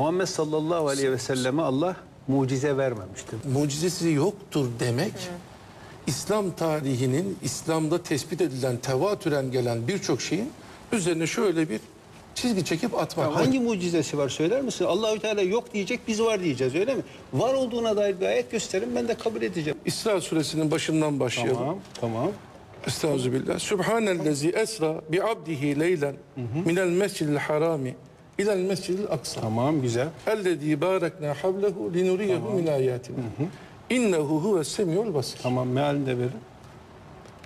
Muhammed sallallahu aleyhi ve selleme Allah mucize vermemiştir. mucizesi yoktur demek İslam tarihinin İslam'da tespit edilen tevatüren gelen birçok şeyin üzerine şöyle bir çizgi çekip atmak. Hangi mucizesi var söyler misin? Allahü Teala yok diyecek, biz var diyeceğiz öyle mi? Var olduğuna dair bir ayet gösterin ben de kabul edeceğim. İsra suresinin başından başlayalım. Tamam, tamam. Estağfirullah. Subhanellezi esra bi abdihi leylen minel mescidil harami ilel mescidil aksa. Tamam, güzel. Ellezî bâreknâ havlehu linuriyehu min âyâtina. İnnehu huves semiyul basir. Tamam, mealini de verin.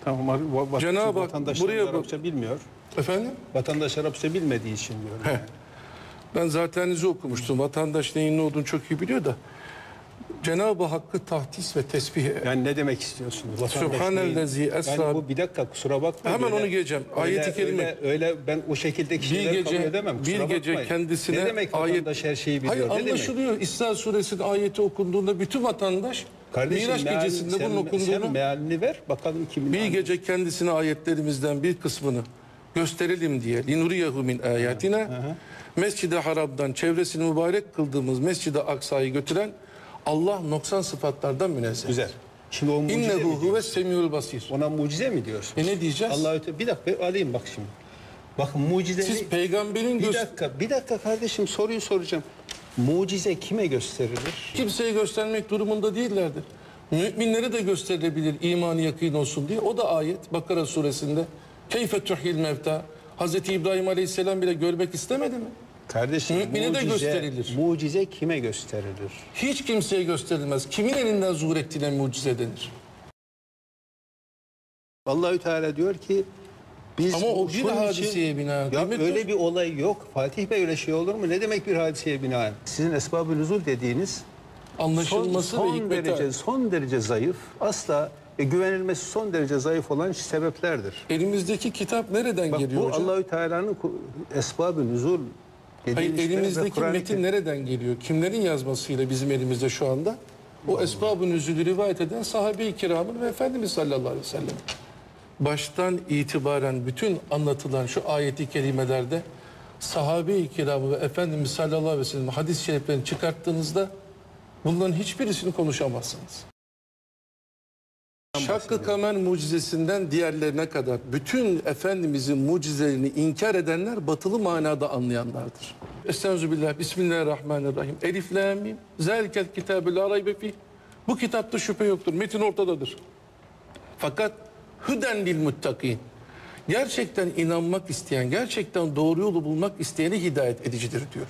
Tamam, Cenab-ı Hak buraya Arapça bilmiyor. Efendim? Vatandaş Arapça bilmediği için diyorum. Ben zateninizi okumuştum. Vatandaş neyin ne olduğunu çok iyi biliyor da. Cenab-ı Hakk'ı tahdis ve tesbih Yani ne demek istiyorsunuz? Sübhanellezi esra- Yani bu bir dakika kusura bakmayın. Hemen Öyle- onu geleceğim. Ayeti kerime. Öyle, öyle ben o şekildeki bir şeyleri kabul edemem. bir kusura gece bakmayın. kendisine Ne demek ayet her şeyi biliyor? Hayır ne demek? anlaşılıyor. İsra suresinin ayeti okunduğunda bütün vatandaş Kardeşim, Miraç meal- gecesinde sen, bunun Sen okunduğunu mealini ver bakalım kimin bir gece kendisine ayetlerimizden bir kısmını gösterelim diye linuriyehu min ayatina Mescid-i Haram'dan çevresini mübarek kıldığımız Mescid-i Aksa'yı götüren Allah noksan sıfatlardan münezzeh. Güzel. Şimdi o mucize mi İnnehu diyorsun? huves semiul basir. Ona mucize mi diyorsun? E ne diyeceğiz? Allahü Teala bir dakika alayım bak şimdi. Bakın mucizeyi Siz peygamberin bir dakika bir dakika kardeşim soruyu soracağım. Mucize kime gösterilir? kimseye göstermek durumunda değillerdir. Müminlere de gösterilebilir imanı yakın olsun diye. O da ayet Bakara suresinde. Keyfe tuhil mevta. Hazreti İbrahim Aleyhisselam bile görmek istemedi mi? Kardeşim Mümine de gösterilir. Mucize kime gösterilir? Hiç kimseye gösterilmez. Kimin elinden zuhur ettiğine mucize denir. Allahü Teala diyor ki biz Ama o bu- bir şunun için- hadiseye binaen. Ya öyle bir olay yok. Fatih Bey öyle şey olur mu? Ne demek bir hadiseye binaen? Sizin esbab-ı nüzul dediğiniz son, Anlaşılması ve son hikmete. derece son derece zayıf, asla e, güvenilmesi son derece zayıf olan sebeplerdir. Elimizdeki kitap nereden Bak geliyor bu hocam? Allahü Teala'nın esbab-ı nüzul Hayır, elimizdeki metin nereden geliyor? Kimlerin yazmasıyla bizim elimizde şu anda? O esbab-ı nüzülü rivayet eden sahabe-i kiramın ve Efendimiz sallallahu aleyhi ve sellem. Baştan itibaren bütün anlatılan şu ayeti kerimelerde sahabe-i kiramı ve Efendimiz sallallahu aleyhi ve sellem hadis-i şeriflerini çıkarttığınızda bunların hiçbirisini konuşamazsınız. Şakkı Kamer mucizesinden diğerlerine kadar bütün Efendimizin mucizelerini inkar edenler batılı manada anlayanlardır. Estağfirullah, Bismillahirrahmanirrahim. Elif, la, mim, zelikel kitabü la raybe fih. Bu kitapta şüphe yoktur, metin ortadadır. Fakat hüden lil muttakin. Gerçekten inanmak isteyen, gerçekten doğru yolu bulmak isteyene hidayet edicidir diyor.